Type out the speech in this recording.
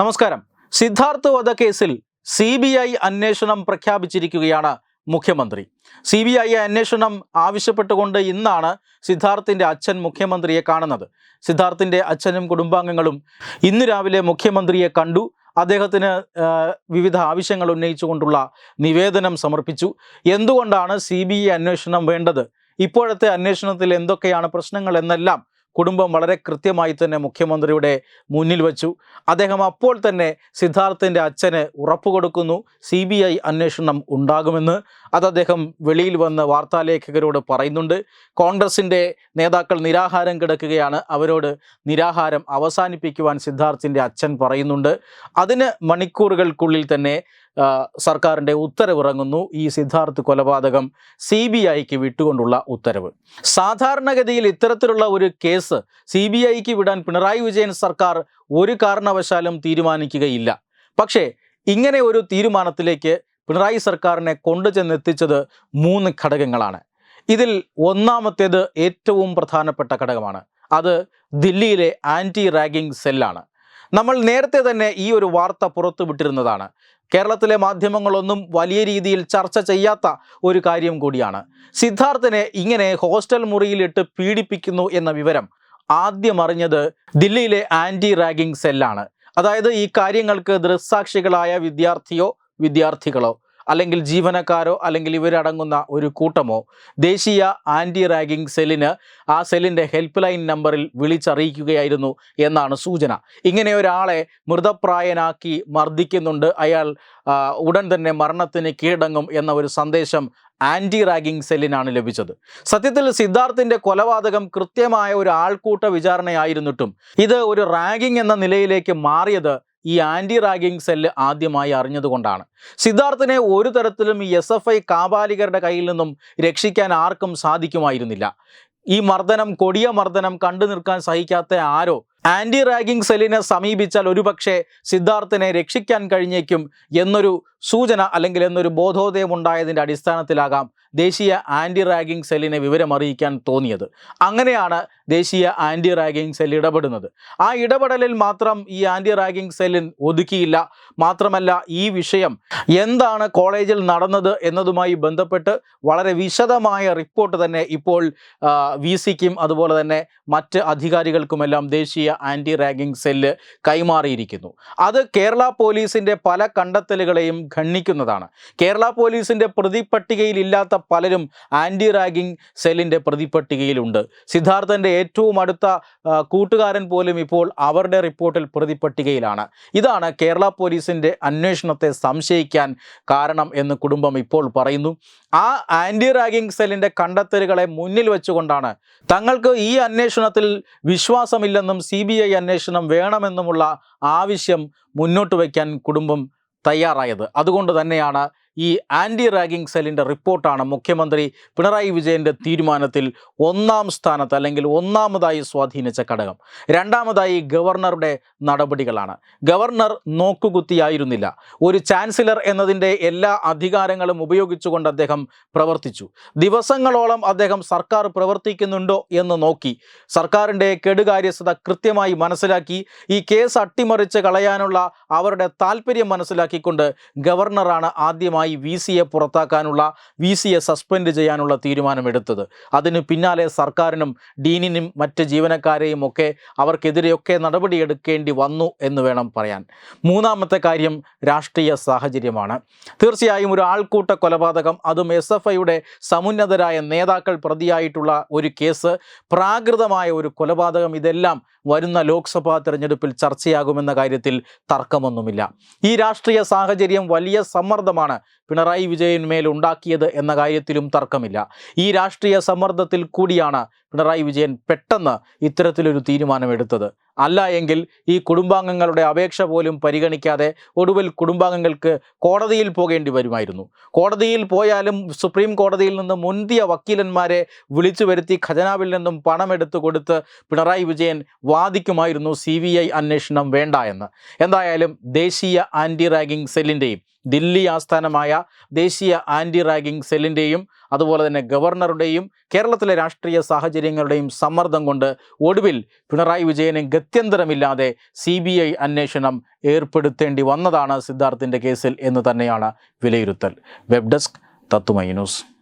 നമസ്കാരം. സിദ്ധാർത്ഥ് വധക്കേസിൽ C B I അന്വേഷണം പ്രഖ്യാപിച്ചിരിക്കുകയാണ് മുഖ്യമന്ത്രി. സി ബി ഐ അന്വേഷണം ആവശ്യപ്പെട്ടുകൊണ്ട് ഇന്നാണ് സിദ്ധാർത്ഥിന്റെ അച്ഛൻ മുഖ്യമന്ത്രിയെ കാണുന്നത്. സിദ്ധാർത്ഥിന്റെ അച്ഛനും കുടുംബാംഗങ്ങളും ഇന്ന് രാവിലെ മുഖ്യമന്ത്രിയെ കണ്ടു. അദ്ദേഹത്തിന് വിവിധ ആവശ്യങ്ങൾ ഉന്നയിച്ചുകൊണ്ടുള്ള നിവേദനം സമർപ്പിച്ചു. എന്തുകൊണ്ടാണ് സി ബി ഐ അന്വേഷണം വേണ്ടത്? ഇപ്പോഴത്തെ അന്വേഷണത്തിൽ എന്തൊക്കെയാണ് പ്രശ്നങ്ങൾ എന്നെല്ലാം കുടുംബം വളരെ കൃത്യമായി തന്നെ മുഖ്യമന്ത്രിയുടെ മുന്നിൽ വച്ചു. അദ്ദേഹം അപ്പോൾ തന്നെ സിദ്ധാർത്ഥിന്റെ അച്ഛന് ഉറപ്പ് കൊടുക്കുന്നു. സി ബി ഐ അന്വേഷണം ഉണ്ടാകുമെന്ന് അത് അദ്ദേഹം വെളിയിൽ വന്ന് വാർത്താലേഖകരോട് പറയുന്നുണ്ട്. കോൺഗ്രസിന്റെ നേതാക്കൾ നിരാഹാരം കിടക്കുകയാണ്. അവരോട് നിരാഹാരം അവസാനിപ്പിക്കുവാൻ സിദ്ധാർത്ഥിന്റെ അച്ഛൻ പറയുന്നുണ്ട്. അതിന് മണിക്കൂറുകൾക്കുള്ളിൽ തന്നെ സർക്കാരിന്റെ ഉത്തരവിറങ്ങുന്നു. ഈ സിദ്ധാർത്ഥ് കൊലപാതകം സി ബി ഐക്ക് വിട്ടുകൊണ്ടുള്ള ഉത്തരവ്. സാധാരണഗതിയിൽ ഇത്തരത്തിലുള്ള ഒരു കേസ് സി ബി ഐക്ക് വിടാൻ പിണറായി വിജയൻ സർക്കാർ ഒരു കാരണവശാലും തീരുമാനിക്കുകയില്ല. പക്ഷേ ഇങ്ങനെ ഒരു തീരുമാനത്തിലേക്ക് പിണറായി സർക്കാരിനെ കൊണ്ടുചെന്നെത്തിച്ചത് മൂന്ന് ഘടകങ്ങളാണ്. ഇതിൽ ഒന്നാമത്തേത് ഏറ്റവും പ്രധാനപ്പെട്ട ഘടകമാണ്. അത് ദില്ലിയിലെ ആന്റി റാഗിംഗ് സെല്ലാണ്. നമ്മൾ നേരത്തെ തന്നെ ഈ ഒരു വാർത്ത പുറത്തുവിട്ടിരുന്നതാണ്. കേരളത്തിലെ മാധ്യമങ്ങളൊന്നും വലിയ രീതിയിൽ ചർച്ച ചെയ്യാത്ത ഒരു കാര്യം കൂടിയാണ്. സിദ്ധാർത്ഥിനെ ഇങ്ങനെ ഹോസ്റ്റൽ മുറിയിലിട്ട് പീഡിപ്പിക്കുന്നു എന്ന വിവരം ആദ്യം അറിഞ്ഞത് ദില്ലിയിലെ ആന്റി റാഗിംഗ് സെല്ലാണ്. അതായത് ഈ കാര്യങ്ങൾക്ക് ദൃക്സാക്ഷികളായ വിദ്യാർത്ഥിയോ വിദ്യാർത്ഥികളോ അല്ലെങ്കിൽ ജീവനക്കാരോ അല്ലെങ്കിൽ ഇവരടങ്ങുന്ന ഒരു കൂട്ടമോ ദേശീയ ആന്റി റാഗിംഗ് സെല്ലിന് ആ സെല്ലിന്റെ ഹെൽപ്പ് ലൈൻ നമ്പറിൽ വിളിച്ചറിയിക്കുകയായിരുന്നു എന്നാണ് സൂചന. ഇങ്ങനെ ഒരാളെ മൃതപ്രായനാക്കി മർദ്ദിക്കുന്നുണ്ട്. അയാൾ ഉടൻ തന്നെ മരണത്തിന് കീഴടങ്ങും എന്ന ഒരു സന്ദേശം ആന്റി റാഗിംഗ് സെല്ലിനാണ് ലഭിച്ചത്. സത്യത്തിൽ സിദ്ധാർത്ഥിന്റെ കൊലപാതകം കൃത്യമായ ഒരു ആൾക്കൂട്ട വിചാരണയായിരുന്നിട്ടും ഇത് ഒരു റാഗിംഗ് എന്ന നിലയിലേക്ക് മാറിയത് ഈ ആന്റി റാഗിംഗ് സെല്ല് ആദ്യമായി അറിഞ്ഞതുകൊണ്ടാണ് സിദ്ധാർത്ഥിനെ ഒരു തരത്തിലും ഈ എസ് എഫ് ഐ കാബാലികരുടെ കയ്യിൽ നിന്നും രക്ഷിക്കാൻ ആർക്കും സാധിക്കുമായിരുന്നില്ല. ഈ മർദ്ദനം കൊടിയ മർദ്ദനം കണ്ടു നിൽക്കാൻ സഹിക്കാത്ത ആരോ ആന്റി റാഗിംഗ് സെല്ലിനെ സമീപിച്ചാൽ ഒരുപക്ഷെ സിദ്ധാർത്ഥിനെ രക്ഷിക്കാൻ കഴിഞ്ഞേക്കും എന്നൊരു സൂചന അല്ലെങ്കിൽ എന്നൊരു ബോധോദയം ഉണ്ടായതിന്റെ അടിസ്ഥാനത്തിലാകാം ദേശീയ ആന്റി റാഗിംഗ് സെല്ലിനെ വിവരമറിയിക്കാൻ തോന്നിയത്. അങ്ങനെയാണ് ദേശീയ ആന്റി റാഗിംഗ് സെൽ ഇടപെടുന്നത്. ആ ഇടപെടലിൽ മാത്രം ഈ ആന്റി റാഗിംഗ് സെല്ലിൻ ഒതുക്കിയില്ല. മാത്രമല്ല ഈ വിഷയം എന്താണ് കോളേജിൽ നടന്നത് എന്നതുമായി ബന്ധപ്പെട്ട് വളരെ വിശദമായ റിപ്പോർട്ട് തന്നെ ഇപ്പോൾ വി സിക്കും അതുപോലെ തന്നെ മറ്റ് അധികാരികൾക്കുമെല്ലാം ദേശീയ ആന്റി റാഗിംഗ് സെല്ല് കൈമാറിയിരിക്കുന്നു. അത് കേരള പോലീസിന്റെ പല കണ്ടെത്തലുകളെയും ഖണ്ഡിക്കുന്നതാണ്. കേരള പോലീസിന്റെ പ്രതിപട്ടികയിൽ ഇല്ലാത്ത പലരും ആന്റി റാഗിംഗ് സെല്ലിന്റെ പ്രതിപട്ടികയിലുണ്ട്. സിദ്ധാർത്ഥന്റെ ഏറ്റവും അടുത്ത കൂട്ടുകാരൻ പോലും ഇപ്പോൾ അവരുടെ റിപ്പോർട്ടിൽ പ്രതിപട്ടികയിലാണ്. ഇതാണ് കേരള പോലീസിന്റെ അന്വേഷണത്തെ സംശയിക്കാൻ കാരണം എന്ന് കുടുംബം ഇപ്പോൾ പറയുന്നു. ആ ആന്റി റാഗിംഗ് സെല്ലിന്റെ കണ്ടെത്തലുകളെ മുന്നിൽ വെച്ചുകൊണ്ടാണ് തങ്ങൾക്ക് ഈ അന്വേഷണത്തിൽ വിശ്വാസമില്ലെന്നും സി ബി ഐ അന്വേഷണം വേണമെന്നുമുള്ള ആവശ്യം മുന്നോട്ട് വയ്ക്കാൻ കുടുംബം തയ്യാറായത്. അതുകൊണ്ട് തന്നെയാണ് ഈ ആന്റി റാഗിംഗ് സെല്ലിന്റെ റിപ്പോർട്ടാണ് മുഖ്യമന്ത്രി പിണറായി വിജയന്റെ തീരുമാനത്തിൽ ഒന്നാം സ്ഥാനത്ത് അല്ലെങ്കിൽ ഒന്നാമതായി സ്വാധീനിച്ച ഘടകം. രണ്ടാമതായി ഗവർണറുടെ നടപടികളാണ്. ഗവർണർ നോക്കുകുത്തിയായിരുന്നില്ല. ഒരു ചാൻസലർ എന്നതിന്റെ എല്ലാ അധികാരങ്ങളും ഉപയോഗിച്ചുകൊണ്ട് അദ്ദേഹം പ്രവർത്തിച്ചു. ദിവസങ്ങളോളം അദ്ദേഹം സർക്കാർ പ്രവർത്തിക്കുന്നുണ്ടോ എന്ന് നോക്കി. സർക്കാരിന്റെ കെടുകാര്യസ്ഥത കൃത്യമായി മനസ്സിലാക്കി. ഈ കേസ് അട്ടിമറിച്ച് കളയാനുള്ള അവരുടെ താല്പര്യം മനസ്സിലാക്കിക്കൊണ്ട് ഗവർണറാണ് ആദ്യമായി വി സിയെ പുറത്താക്കാനുള്ള വി സിയെ സസ്പെൻഡ് ചെയ്യാനുള്ള തീരുമാനമെടുത്തത്. അതിന് പിന്നാലെ സർക്കാരിനും ഡീനിനും മറ്റ് ജീവനക്കാരെയും ഒക്കെ അവർക്കെതിരെയൊക്കെ നടപടിയെടുക്കേണ്ടി വന്നു എന്ന് വേണം പറയാൻ. മൂന്നാമത്തെ കാര്യം രാഷ്ട്രീയ സാഹചര്യമാണ്. തീർച്ചയായും ഒരു ആൾക്കൂട്ട കൊലപാതകം അതും എസ് എഫ് ഐയുടെ സമുന്നതരായ നേതാക്കൾ പ്രതിയായിട്ടുള്ള ഒരു കേസ് പ്രാകൃതമായ ഒരു കൊലപാതകം ഇതെല്ലാം വരുന്ന ലോക്സഭാ തെരഞ്ഞെടുപ്പിൽ ചർച്ചയാകുമെന്ന കാര്യത്തിൽ തർക്കമൊന്നുമില്ല. ഈ രാഷ്ട്രീയ സാഹചര്യം വലിയ സമ്മർദ്ദമാണ് പിണറായി വിജയന്മേൽ ഉണ്ടാക്കിയത് എന്ന കാര്യത്തിലും തർക്കമില്ല. ഈ രാഷ്ട്രീയ സമ്മർദ്ദത്തിൽ കൂടിയാണ് പിണറായി വിജയൻ പെട്ടെന്ന് ഇത്തരത്തിലൊരു തീരുമാനമെടുത്തത്. അല്ല എങ്കിൽ ഈ കുടുംബാംഗങ്ങളുടെ അപേക്ഷ പോലും പരിഗണിക്കാതെ ഒടുവിൽ കുടുംബാംഗങ്ങൾക്ക് കോടതിയിൽ പോകേണ്ടി വരുമായിരുന്നു. കോടതിയിൽ പോയാലും സുപ്രീം കോടതിയിൽ നിന്ന് മുന്തിയ വക്കീലന്മാരെ വിളിച്ചു വരുത്തി ഖജനാവിൽ നിന്നും പണമെടുത്തു കൊടുത്ത് പിണറായി വിജയൻ വാദിക്കുമായിരുന്നു സി അന്വേഷണം വേണ്ട എന്ന്. എന്തായാലും ദേശീയ ആന്റി റാഗിംഗ് സെല്ലിന്റെയും ദില്ലി ആസ്ഥാനമായ ദേശീയ ആന്റി റാഗിംഗ് സെല്ലിന്റെയും അതുപോലെ തന്നെ ഗവർണറുടെയും കേരളത്തിലെ രാഷ്ട്രീയ സാഹചര്യങ്ങളുടെയും സമ്മർദ്ദം കൊണ്ട് ഒടുവിൽ പിണറായി വിജയന് ഗത്യന്തരമില്ലാതെ സി ബി ഐ അന്വേഷണം ഏർപ്പെടുത്തേണ്ടി വന്നതാണ് സിദ്ധാർത്ഥിന്റെ കേസിൽ എന്ന് തന്നെയാണ് വിലയിരുത്തൽ. വെബ് ഡെസ്ക് തത്തുമൈ ന്യൂസ്.